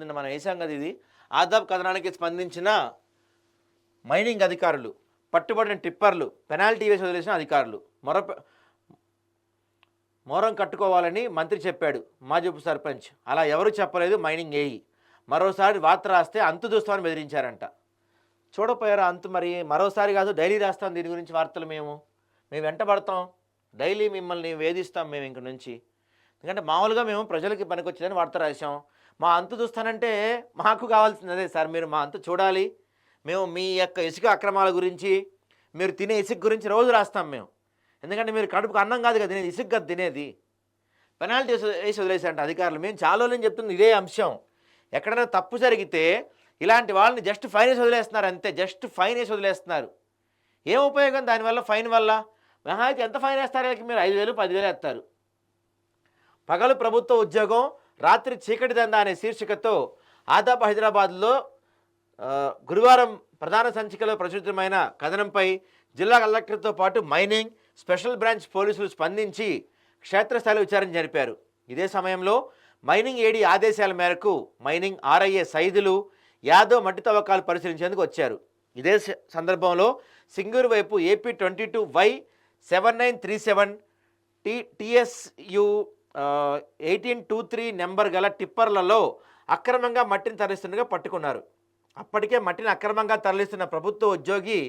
నిన్న మనం వేసాం కదా ఇది? ఆదాబ్ కథనానికి స్పందించిన మైనింగ్ అధికారులు పట్టుబడిన టిప్పర్లు పెనాల్టీ వేసి వదిలేసిన అధికారులు మరో మోరం కట్టుకోవాలని మంత్రి చెప్పాడు మాజీ సర్పంచ్. అలా ఎవరు చెప్పలేదు మైనింగ్ ఏయి మరోసారి వార్త రాస్తే అంతు చూస్తామని బెదిరించారంట. చూడపోయారా అంతు మరి? మరోసారి కాదు డైలీ రాస్తాం దీని గురించి వార్తలు మేము. మేము వెంటబడతాం డైలీ మిమ్మల్ని వేధిస్తాం మేము ఇంక నుంచి. ఎందుకంటే మామూలుగా మేము ప్రజలకి పనికొచ్చిందని వార్త రాసాం మా అంతు చూస్తానంటే మాకు కావాల్సింది. అదే సార్ మీరు మా అంతు చూడాలి. మేము మీ యొక్క ఇసుక అక్రమాల గురించి మీరు తినే ఇసుక గురించి రోజు రాస్తాం మేము. ఎందుకంటే మీరు కడుపుకు అన్నం కాదు కదా తినేది ఇసుక కదా తినేది. పెనాల్టీ వేసి- వదిలేసారంట అధికారులు. మేము చాలా రోజులు చెప్తుంది ఇదే అంశం. ఎక్కడైనా తప్పు జరిగితే ఇలాంటి వాళ్ళని జస్ట్ ఫైన్ వేసి వదిలేస్తున్నారు అంతే. జస్ట్ ఫైన్ వేసి వదిలేస్తున్నారు. ఏం ఉపయోగం దానివల్ల ఫైన్ వల్ల? మహా అయితే ఎంత ఫైన్ వేస్తారు వీళ్ళకి? మీరు ఐదు వేలు పదివేలు వేస్తారు. పగలు ప్రభుత్వ ఉద్యోగం రాత్రి చీకటి దందా అనే శీర్షికతో ఆదాబ్ హైదరాబాద్లో గురువారం ప్రధాన సంచికలో ప్రచురితమైన కథనంపై జిల్లా కలెక్టర్తో పాటు మైనింగ్ స్పెషల్ బ్రాంచ్ పోలీసులు స్పందించి క్షేత్రస్థాయిలో విచారణ జరిపారు. ఇదే సమయంలో మైనింగ్ ఏడీ ఆదేశాల మేరకు మైనింగ్ ఆర్ఐఏ సైదులు యాదవ్ మట్టి తవ్వకాలు పరిశీలించేందుకు వచ్చారు. ఇదే సందర్భంలో సింగూరు వైపు AP twenty two Y seven nine three seven T TSU eighteen two three number గల టిప్పర్లలో అక్రమంగా మట్టిని తరలిస్తుండగా పట్టుకున్నారు. అప్పటికే మట్టిని అక్రమంగా తరలిస్తున్న ప్రభుత్వ ఉద్యోగి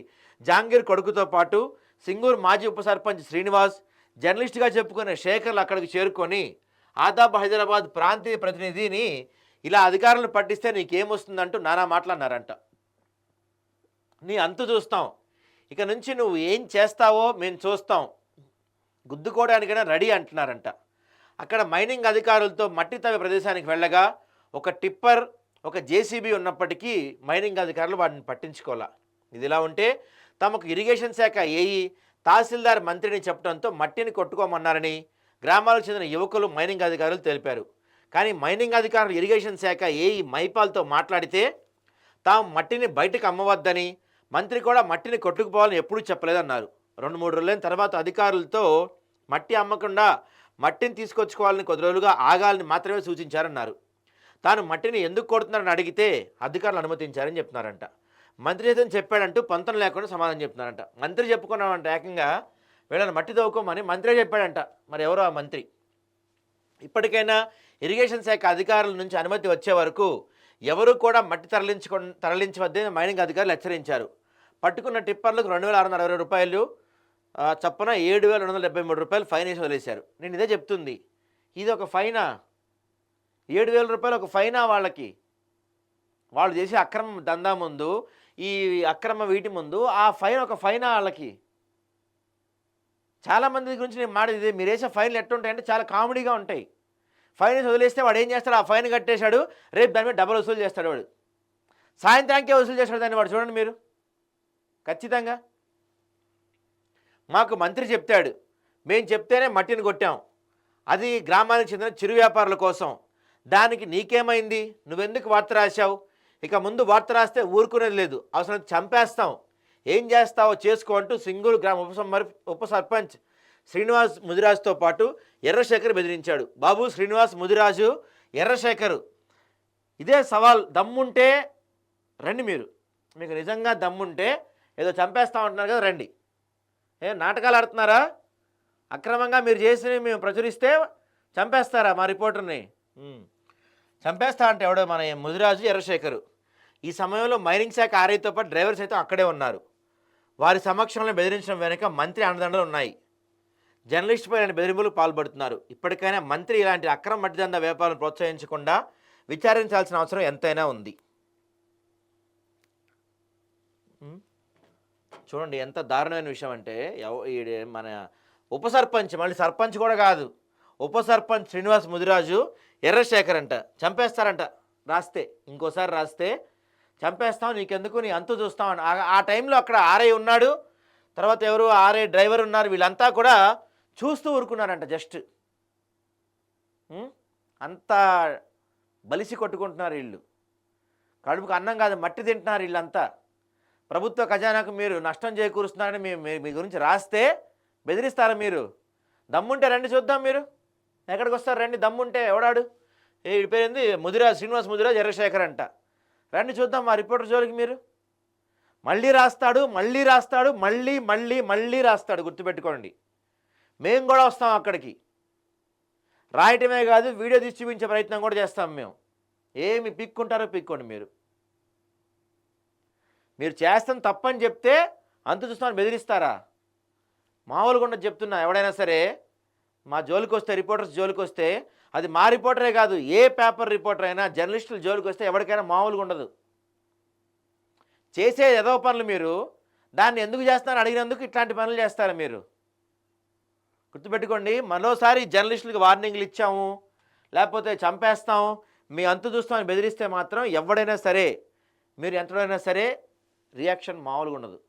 జాంగీర్ కొడుకుతో పాటు సింగూరు మాజీ ఉప సర్పంచ్ శ్రీనివాస్ జర్నలిస్ట్గా చెప్పుకునే శేఖర్లు అక్కడికి చేరుకొని ఆదాబ్ హైదరాబాద్ ప్రాంతీయ ప్రతినిధిని ఇలా అధికారులను పట్టిస్తే నీకేమొస్తుందంటూ నానా మాట్లాడినారంట. నీ అంతు చూస్తాం. ఇక నుంచి నువ్వు ఏం చేస్తావో మేము చూస్తాం. గుద్దుకోవడానికైనా రెడీ అంటున్నారంట. అక్కడ మైనింగ్ అధికారులతో మట్టి తవ్వే ప్రదేశానికి వెళ్ళగా ఒక టిప్పర్ ఒక జేసీబీ ఉన్నప్పటికీ మైనింగ్ అధికారులు వాటిని పట్టించుకోవాలా ఇది ఇలా ఉంటే తమకు ఇరిగేషన్ శాఖ ఏఈ తహసీల్దార్ మంత్రిని చెప్పడంతో మట్టిని కొట్టుకోమన్నారని గ్రామాలకు చెందిన యువకులు మైనింగ్ అధికారులు తెలిపారు. కానీ మైనింగ్ అధికారులు ఇరిగేషన్ శాఖ ఏఈ మైపాల్తో మాట్లాడితే తాము మట్టిని బయటకు అమ్మవద్దని మంత్రి కూడా మట్టిని కొట్టుకుపోవాలని ఎప్పుడూ చెప్పలేదన్నారు. రెండు మూడు రోజులైన తర్వాత అధికారులతో మట్టి అమ్మకుండా మట్టిని తీసుకొచ్చుకోవాలని కొద్ది రోజులుగా ఆగాలని మాత్రమే సూచించారన్నారు. తాను మట్టిని ఎందుకు కొడుతున్నారని అడిగితే అధికారులు అనుమతించారని చెప్తున్నారంట. మంత్రి అయితే చెప్పాడంటూ పొంతం లేకుండా సమాధానం చెప్తున్నారంట. మంత్రి చెప్పుకున్నామంట ఏకంగా వీళ్ళని మట్టి తవ్వుకోమని మంత్రే చెప్పాడంట. మరి ఎవరో ఆ మంత్రి? ఇప్పటికైనా ఇరిగేషన్ శాఖ అధికారుల నుంచి అనుమతి వచ్చే వరకు ఎవరు కూడా మట్టి తరలించుకో తరలించవద్దని మైనింగ్ అధికారులు హెచ్చరించారు. పట్టుకున్న టిప్పర్లకు రెండు వేల ఆరు వందల అరవై రూపాయలు చప్పున ఏడు వేల రెండు వందల డెబ్బై మూడు రూపాయలు ఫైన్ వేసి వదిలేశారు. నేను ఇదే చెప్తుంది. ఇది ఒక ఫైనా? ఏడు వేల రూపాయలు ఒక ఫైనా వాళ్ళకి? వాళ్ళు చేసే అక్రమ దందా ముందు ఈ అక్రమ వీటి ముందు ఆ ఫైన్ ఒక ఫైనా వాళ్ళకి? చాలామంది గురించి నేను మాట ఇది. మీరు వేసే ఫైన్లు ఎట్టుంటాయంటే చాలా కామెడీగా ఉంటాయి. ఫైన్ వేసి వదిలేస్తే వాడు ఏం చేస్తాడు? ఆ ఫైన్ కట్టేశాడు రేపు దాని మీద డబల్ వసూలు చేస్తాడు వాడు. సాయంత్రానికే వసూలు చేస్తాడు దాన్ని వాడు. చూడండి మీరు. ఖచ్చితంగా. మాకు మంత్రి చెప్తాడు. మేము చెప్తేనే మట్టిని కొట్టాం. అది గ్రామానికి చెందిన చిరు వ్యాపారుల కోసం. దానికి నీకేమైంది? నువ్వెందుకు వార్త రాశావు? ఇక ముందు వార్త రాస్తే ఊరుకునేది లేదు. అవసరం చంపేస్తాం. ఏం చేస్తావో చేసుకో అంటూ సింగూరు గ్రామ ఉప ఉప సర్పంచ్ శ్రీనివాస్ ముదిరాజుతో పాటు ఎర్రశేఖర్ బెదిరించాడు. బాబు శ్రీనివాస్ ముదిరాజు ఎర్రశేఖర్ ఇదే సవాల్. దమ్ముంటే రండి మీరు. మీకు నిజంగా దమ్ముంటే ఏదో చంపేస్తా ఉంటున్నారు కదా రండి. ఏ నాటకాలు ఆడుతున్నారా? అక్రమంగా మీరు చేసినవి మేము ప్రచురిస్తే చంపేస్తారా మా రిపోర్టర్ని? చంపేస్తా అంటే ఎవడో మన ముదిరాజు ఎర్రశేఖరు. ఈ సమయంలో మైనింగ్ శాఖ ఆర్ఐతో పాటు డ్రైవర్ సైతం అక్కడే ఉన్నారు. వారి సమక్షంలో బెదిరించడం వెనుక మంత్రి అండదండలు ఉన్నాయి. జర్నలిస్ట్ పై బెదిరింపులకు పాల్పడుతున్నారు. ఇప్పటికైనా మంత్రి ఇలాంటి అక్రమ మట్టిదంద వ్యాపారాలను ప్రోత్సహించకుండా విచారించాల్సిన అవసరం ఎంతైనా ఉంది. చూడండి ఎంత దారుణమైన విషయం అంటే ఎవ- మన ఉప సర్పంచ్ మళ్ళీ సర్పంచ్ కూడా కాదు. ఉప సర్పంచ్ శ్రీనివాస్ ముదిరాజు ఎర్రశేఖర్ అంట చంపేస్తారంట. రాస్తే ఇంకోసారి రాస్తే చంపేస్తాం నీకెందుకు నీ అంతు చూస్తాం అని. ఆ- టైంలో అక్కడ ఆర్ఐ ఉన్నాడు. తర్వాత ఎవరు? ఆర్ఐ డ్రైవర్ ఉన్నారు. వీళ్ళంతా కూడా చూస్తూ ఊరుకున్నారంట జస్ట్. అంతా బలిసి కొట్టుకుంటున్నారు వీళ్ళు. కడుపుకు అన్నం కాదు మట్టి తింటున్నారు వీళ్ళంతా. ప్రభుత్వ ఖజానాకు మీరు నష్టం చేకూరుస్తున్నారని మీ మీ- మీ గురించి రాస్తే బెదిరిస్తారా మీరు? దమ్ముంటే రండి చూద్దాం మీరు. ఎక్కడికి వస్తారు? రండి దమ్ముంటే ఎవడాడు? ఏ పేరుంది? ముదిరాజ్ శ్రీనివాస్ ముదిరాజ్ ఎర్రశేఖర్ అంట. రండి చూద్దాం మా రిపోర్టర్ జోలికి మీరు. మళ్ళీ రాస్తాడు మళ్ళీ రాస్తాడు మళ్ళీ మళ్ళీ మళ్ళీ రాస్తాడు. గుర్తుపెట్టుకోండి. మేము కూడా వస్తాం అక్కడికి. రాయటమే కాదు వీడియో తీసి చూపించే ప్రయత్నం కూడా చేస్తాం మేము. ఏమి పిక్కుంటారో పిక్కోండి మీరు. మీరు చేస్తాం తప్పని చెప్తే అంత చూస్తామని బెదిరిస్తారా? మామూలుగా చెప్తున్నా. ఎవడైనా సరే మా జోలికి వస్తే రిపోర్టర్స్ జోలికి వస్తే అది మా రిపోర్టరే కాదు ఏ పేపర్ రిపోర్టర్ అయినా జర్నలిస్టులు జోలికి వస్తే ఎవరికైనా మామూలుగా ఉండదు చేసే ఏదో పనులు మీరు దాన్ని ఎందుకు చేస్తున్నారని అడిగినందుకు ఇట్లాంటి పనులు చేస్తారా మీరు. గుర్తుపెట్టుకోండి మరోసారి జర్నలిస్టులకు వార్నింగ్లు ఇచ్చాము లేకపోతే చంపేస్తాం మీ అంతు చూస్తామని బెదిరిస్తే మాత్రం ఎవడైనా సరే మీరు ఎంతడైనా సరే రియాక్షన్ మామూలుగా ఉండదు.